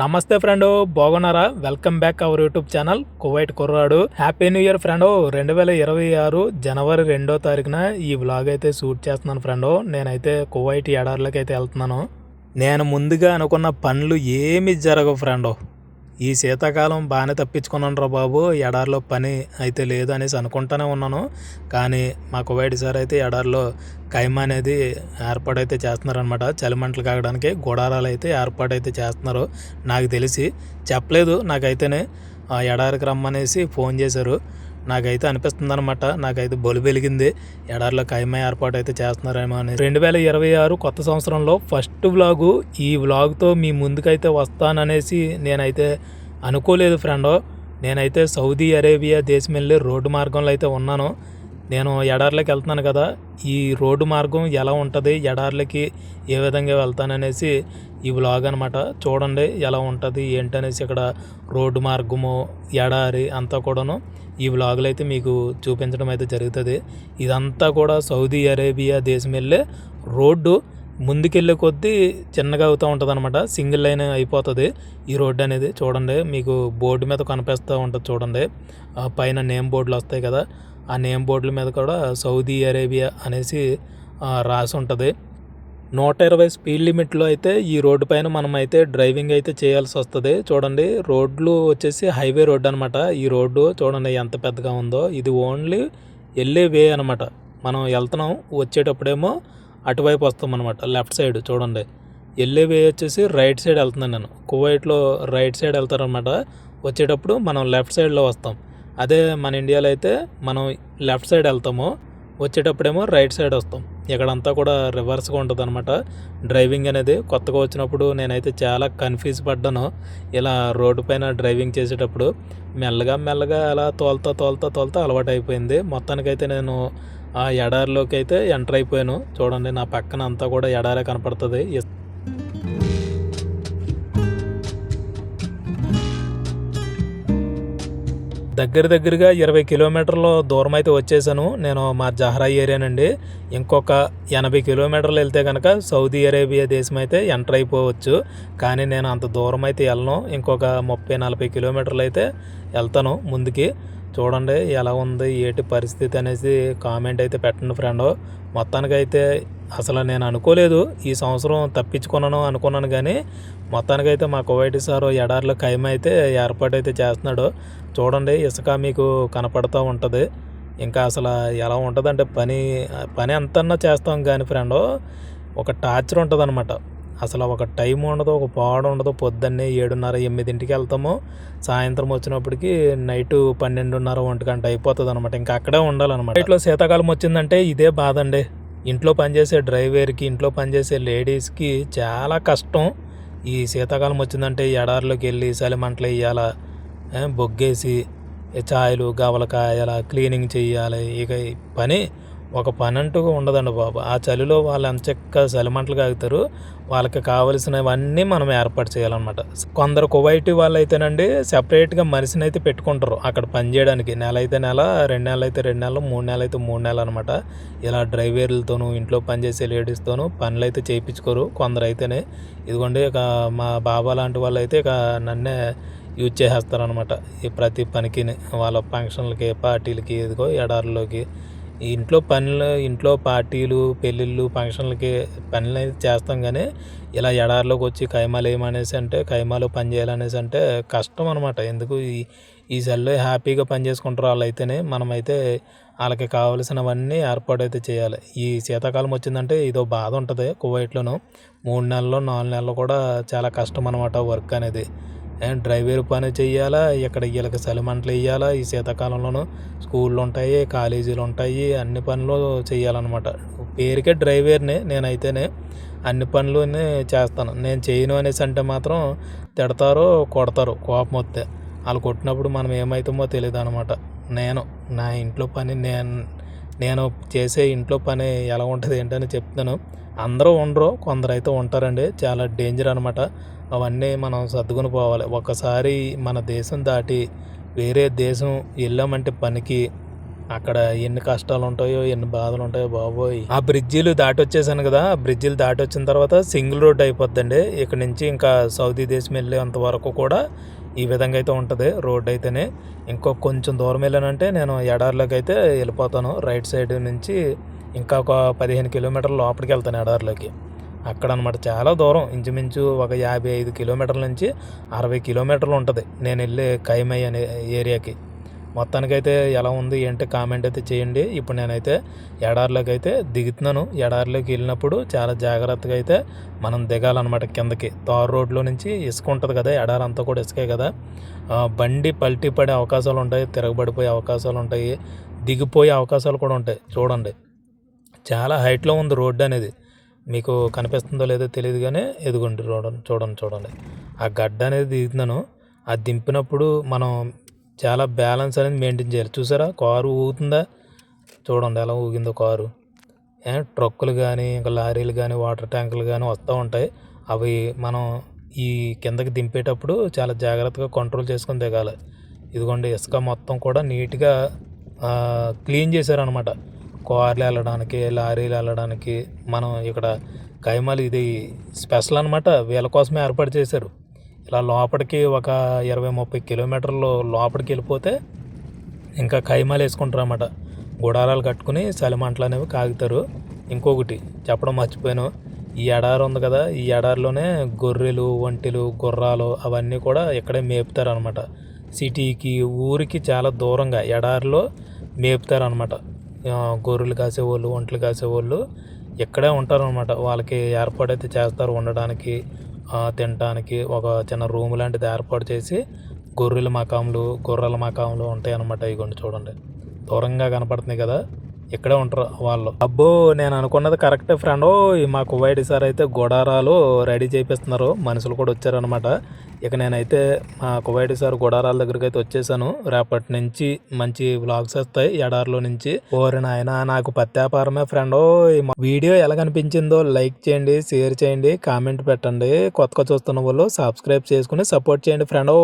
నమస్తే ఫ్రెండ్ బాగున్నారా? Welcome back our YouTube channel Kuwait కుర్రాడు. Happy new year friend. రెండు వేల ఇరవై ఆరు జనవరి రెండో తారీఖున ఈ వ్లాగ్ అయితే షూట్ చేస్తున్నాను ఫ్రెండ్. నేనైతే కువైట్ ఎడార్లకి అయితే వెళ్తున్నాను. నేను ముందుగా అనుకున్న పనులు ఏమి జరగవు ఫ్రెండ్. ఈ శీతాకాలం బాగానే తప్పించుకున్నాను రా బాబు ఎడారిలో పని అయితే లేదు అనేసి అనుకుంటానే ఉన్నాను. కానీ మా కువైట్ సార్ అయితే ఎడారిలో కైమా అనేది ఏర్పాటైతే చేస్తున్నారనమాట చలిమంటలు కాగడానికి గుడారాలు అయితే ఏర్పాటైతే చేస్తున్నారు. నాకు తెలిసి చెప్పలేదు. నాకైతేనే ఆ ఎడారికి రమ్మనేసి ఫోన్ చేశారు. నాకైతే అనిపిస్తుంది అనమాట నాకైతే బొలు వెలిగింది. ఎడారిలో కైమా ఏర్పాటు అయితే చేస్తున్నారేమో అని రెండు వేల ఇరవై ఆరు కొత్త సంవత్సరంలో ఫస్ట్ వ్లాగు. ఈ వ్లాగ్తో మీ ముందుకైతే వస్తాననేసి నేనైతే అనుకోలేదు ఫ్రెండో. నేనైతే సౌదీ అరేబియా దేశం వెళ్ళి రోడ్డు మార్గంలో అయితే ఉన్నాను. నేను ఎడార్లకి వెళ్తున్నాను కదా. ఈ రోడ్డు మార్గం ఎలా ఉంటుంది? ఎడార్లకి ఏ విధంగా వెళ్తాననేసి ఈ వ్లాగ్ అనమాట చూడండి ఎలా ఉంటుంది ఏంటనేసి ఇక్కడ రోడ్డు మార్గము ఎడారి అంతా కూడాను ఈ వ్లాగులు అయితే మీకు చూపించడం అయితే జరుగుతుంది. ఇదంతా కూడా సౌదీ అరేబియా దేశం వెళ్ళే రోడ్డు ముందుకెళ్ళే కొద్దీ చిన్నగా అవుతూ ఉంటుంది అనమాట సింగిల్ లైన్ అయిపోతుంది. ఈ రోడ్డు అనేది చూడండి మీకు బోర్డు మీద కనిపిస్తూ ఉంటుంది చూడండి. పైన నేమ్ బోర్డులు వస్తాయి కదా ఆ నేమ్ బోర్డుల మీద కూడా సౌదీ అరేబియా అనేసి రాసి ఉంటుంది. నూట ఇరవై స్పీడ్ లిమిట్లో అయితే ఈ రోడ్డు పైన మనం అయితే డ్రైవింగ్ అయితే చేయాల్సి వస్తుంది. చూడండి రోడ్లు వచ్చేసి హైవే రోడ్డు అనమాట ఈ రోడ్డు చూడండి ఎంత పెద్దగా ఉందో. ఇది ఓన్లీ వెళ్ళే వే అనమాట మనం వెళ్తున్నాం వచ్చేటప్పుడేమో అటువైపు వస్తాం అనమాట లెఫ్ట్ సైడ్ చూడండి. వెళ్ళే వే వచ్చేసి రైట్ సైడ్ వెళ్తున్నాను నేను. కువైట్లో రైట్ సైడ్ వెళ్తారనమాట వచ్చేటప్పుడు మనం లెఫ్ట్ సైడ్లో వస్తాం. అదే మన ఇండియాలో అయితే మనం లెఫ్ట్ సైడ్ వెళ్తాము. వచ్చేటప్పుడేమో రైట్ సైడ్ వస్తాం. ఇక్కడంతా కూడా రివర్స్గా ఉంటుంది అనమాట డ్రైవింగ్ అనేది కొత్తగా వచ్చినప్పుడు నేనైతే చాలా కన్ఫ్యూజ్ పడ్డాను. ఇలా రోడ్డు పైన డ్రైవింగ్ చేసేటప్పుడు మెల్లగా మెల్లగా అలా తోలుతా తోలుతా తోలుతా అలవాటు అయిపోయింది మొత్తానికైతే నేను ఆ ఎడారిలోకి అయితే ఎంటర్ అయిపోయాను. చూడండి నా పక్కన అంతా కూడా ఎడారే కనపడుతుంది. దగ్గర దగ్గరగా ఇరవై కిలోమీటర్ల దూరం అయితే వచ్చేసాను. నేను మా జహరా ఏరియానండి. ఇంకొక ఎనభై కిలోమీటర్లు వెళ్తే కనుక సౌదీ అరేబియా దేశం అయితే ఎంటర్ అయిపోవచ్చు. కానీ నేను అంత దూరం అయితే వెళ్ళను. ఇంకొక ముప్పై నలభై కిలోమీటర్లు అయితే వెళ్తాను ముందుకి. చూడండి ఎలా ఉంది ఏటి పరిస్థితి అనేసి కామెంట్ అయితే పెట్టండి ఫ్రెండ్. మొత్తానికైతే అసలు నేను అనుకోలేదు ఈ సంవత్సరం తప్పించుకున్నాను అనుకున్నాను కానీ మొత్తానికైతే మా కువైటి సారు ఎడారిలో ఖైమ అయితే ఏర్పాటు అయితే చేస్తున్నాడు. చూడండి ఇసుక మీకు కనపడుతూ ఉంటుంది. ఇంకా అసలు ఎలా ఉంటుందంటే పని పని ఎంతన్నా చేస్తాం కానీ ఫ్రెండ్ ఒక టార్చర్ ఉంటుంది అనమాట అసలు ఒక టైం ఉండదు ఒక పాడు ఉండదు. పొద్దున్నే ఏడున్నర ఎనిమిదింటికి వెళ్తాము. సాయంత్రం వచ్చినప్పటికి నైట్ పన్నెండున్నర ఒంటి గంట అయిపోతుంది అనమాట ఇంకా అక్కడే ఉండాలన్నమాట. ఇట్లా శీతాకాలం వచ్చిందంటే ఇదే బాధ అండి. ఇంట్లో పనిచేసే డ్రైవర్కి ఇంట్లో పనిచేసే లేడీస్కి చాలా కష్టం. ఈ శీతాకాలం వచ్చిందంటే ఎడారిలోకి వెళ్ళి చలిమంటలు వేయాలా? బొగ్గేసి ఈ ఛాయలు గవలకాయల క్లీనింగ్ చేయాలి ఇక పని ఒక పని అంటూ ఉండదండి బాబు. ఆ చలిలో వాళ్ళు అంచెక్క చలిమంటలు కాగుతారు వాళ్ళకి కావలసినవన్నీ మనం ఏర్పాటు చేయాలన్నమాట. కొందరు కువైటి వాళ్ళు అయితేనండి సెపరేట్గా మనిషిని అయితే పెట్టుకుంటారు అక్కడ పని చేయడానికి. నెల అయితే నెల రెండు నెలలు అయితే రెండు నెలలు మూడు నెలలు అయితే మూడు నెలలు అనమాట ఇలా డ్రైవర్లతోనూ ఇంట్లో పనిచేసే లేడీస్తోనూ పనులు అయితే చేయించుకోరు కొందరు అయితేనే ఇదిగోండి ఇక మా బాబా లాంటి వాళ్ళు అయితే ఇక నన్నే యూజ్ చేసేస్తారనమాట ఈ ప్రతి పనికి వాళ్ళ ఫంక్షన్లకి పార్టీలకి ఇదిగో ఎడారిలోకి ఇంట్లో పనులు ఇంట్లో పార్టీలు పెళ్ళిళ్ళు ఫంక్షన్లకి పనులు అయితే చేస్తాం కానీ ఇలా ఎడారిలోకి వచ్చి కైమాలు వేయమనేసి అంటే కైమాలు పని చేయాలనేసి అంటే కష్టం అనమాట ఎందుకు? ఈ ఈ సెల్లో హ్యాపీగా పని చేసుకుంటారు వాళ్ళు అయితేనే మనమైతే వాళ్ళకి కావలసినవన్నీ ఏర్పాటు అయితే చేయాలి. ఈ శీతాకాలం వచ్చిందంటే ఇదో బాధ ఉంటుంది కువైట్లోనూ. మూడు నెలలు నాలుగు నెలలు కూడా చాలా కష్టం అనమాట వర్క్ అనేది. డ్రైవర్ పని చేయాలా ఇక్కడ వీళ్ళకి చలిమంటలు వేయాలా? ఈ శీతాకాలంలోనూ స్కూళ్ళు ఉంటాయి కాలేజీలు ఉంటాయి అన్ని పనులు చేయాలన్నమాట పేరుకే డ్రైవర్ని నేనైతేనే అన్ని పనులు చేస్తాను. నేను చేయను అనేసి అంటే మాత్రం తిడతారు కొడతారు కోపం వస్తే. వాళ్ళు కొట్టినప్పుడు మనం ఏమవుతామో తెలియదు అనమాట నేను నా ఇంట్లో పని నేను నేను చేసే ఇంట్లో పని ఎలా ఉంటుంది ఏంటని చెప్తాను. అందరూ ఉండరు కొందరు అయితే ఉంటారండి. చాలా డేంజర్ అనమాట అవన్నీ మనం సర్దుకుని పోవాలి. ఒకసారి మన దేశం దాటి వేరే దేశం వెళ్ళామంటే పనికి అక్కడ ఎన్ని కష్టాలు ఉంటాయో ఎన్ని బాధలు ఉంటాయో బాబోయ్. ఆ బ్రిడ్జిలు దాటి వచ్చేసాను కదా. ఆ బ్రిడ్జిలు దాటి వచ్చిన తర్వాత సింగిల్ రోడ్ అయిపోద్దండి. ఇక్కడ నుంచి ఇంకా సౌదీ దేశం వెళ్ళేంత వరకు కూడా ఈ విధంగా అయితే ఉంటుంది రోడ్ అయితేనే. ఇంకో కొంచెం దూరం వెళ్ళానంటే నేను ఎడారిలోకి అయితే వెళ్ళిపోతాను. రైట్ సైడ్ నుంచి ఇంకా ఒక పదిహేను కిలోమీటర్ల లోపలికి వెళ్తాను ఎడారిలోకి. అక్కడ అనమాట చాలా దూరం. ఇంచుమించు ఒక యాభై ఐదు కిలోమీటర్ల నుంచి అరవై కిలోమీటర్లు ఉంటుంది. నేను వెళ్ళే కైమై అనే ఏరియాకి. మొత్తానికైతే ఎలా ఉంది ఏంటి కామెంట్ అయితే చేయండి. ఇప్పుడు నేనైతే ఎడారిలోకి అయితే దిగుతున్నాను. ఎడారిలోకి వెళ్ళినప్పుడు చాలా జాగ్రత్తగా అయితే మనం దిగాలన్నమాట కిందకి. తారు రోడ్లో నుంచి ఇసుక ఉంటుంది కదా ఎడారి అంతా కూడా ఇసుకే కదా. బండి పల్టీ పడే అవకాశాలు ఉంటాయి తిరగబడిపోయే అవకాశాలు ఉంటాయి దిగిపోయే అవకాశాలు కూడా ఉంటాయి. చూడండి. చాలా హైట్లో ఉంది రోడ్డు అనేది. మీకు కనిపిస్తుందో లేదో తెలియదు కానీ ఎదుగుండి చూడండి చూడండి చూడండి. ఆ గడ్డ అనేది దిగుతున్నాను. అది దింపినప్పుడు మనం చాలా బ్యాలెన్స్ అనేది మెయింటైన్ చేయాలి. చూసారా? కారు ఊగుతుందా? చూడండి ఎలా ఊగిందో కారు. ట్రక్కులు కానీ ఇంకా లారీలు కానీ వాటర్ ట్యాంకులు కానీ వస్తూ ఉంటాయి. అవి మనం ఈ కిందకి దింపేటప్పుడు చాలా జాగ్రత్తగా కంట్రోల్ చేసుకొని దిగాలి. ఇదిగోండి ఇసుక మొత్తం కూడా నీట్గా క్లీన్ చేశారనమాట కార్లు వెళ్ళడానికి లారీలు వెళ్ళడానికి మనం ఇక్కడ కైమాలు ఇది స్పెషల్ అనమాట వీళ్ళ కోసమే ఏర్పాటు చేశారు. ఇలా లోపలికి ఒక ఇరవై ముప్పై కిలోమీటర్లు లోపలికి వెళ్ళిపోతే ఇంకా కైమాలు వేసుకుంటారు అన్నమాట. గుడారాలు కట్టుకుని చలిమంటలు అనేవి కాగుతారు. ఇంకొకటి చెప్పడం మర్చిపోయాను. ఈ ఎడారి ఉంది కదా ఈ ఎడారిలోనే గొర్రెలు ఒంటెలు గుర్రాలు అవన్నీ కూడా ఇక్కడే మేపుతారు అనమాట సిటీకి ఊరికి చాలా దూరంగా ఎడారిలో మేపుతారు అనమాట గొర్రెలు కాసేవాళ్ళు ఒంట్లు కాసేవాళ్ళు ఇక్కడే ఉంటారనమాట వాళ్ళకి ఏర్పాటు అయితే చేస్తారు ఉండడానికి తినడానికి ఒక చిన్న రూమ్ లాంటిది ఏర్పాటు చేసి గొర్రెల మకాములు గొర్రెల మకాములు ఉంటాయి అనమాట ఇగోండి చూడండి. దూరంగా కనపడుతున్నాయి కదా. ఇక్కడే ఉంటారు వాళ్ళు. అబ్బో నేను అనుకున్నది కరెక్ట్ ఫ్రెండ్ మా కువైట్ సార్ అయితే గుడారాలు రెడీ చేపిస్తున్నారు. మనుషులు కూడా వచ్చారనమాట ఇక నేనైతే మా కువైట్ సార్ గుడారాల దగ్గరికి అయితే వచ్చేసాను. రేపటి నుంచి మంచి వ్లాగ్స్ వస్తాయి. ఎడారిలో నుంచి. ఓరి నాయన నాకు పత్యాపారమే ఫ్రెండ్ వీడియో ఎలా కనిపించిందో లైక్ చేయండి షేర్ చేయండి కామెంట్ పెట్టండి. కొత్తగా చూస్తున్న వాళ్ళు సబ్స్క్రైబ్ చేసుకుని సపోర్ట్ చేయండి ఫ్రెండ్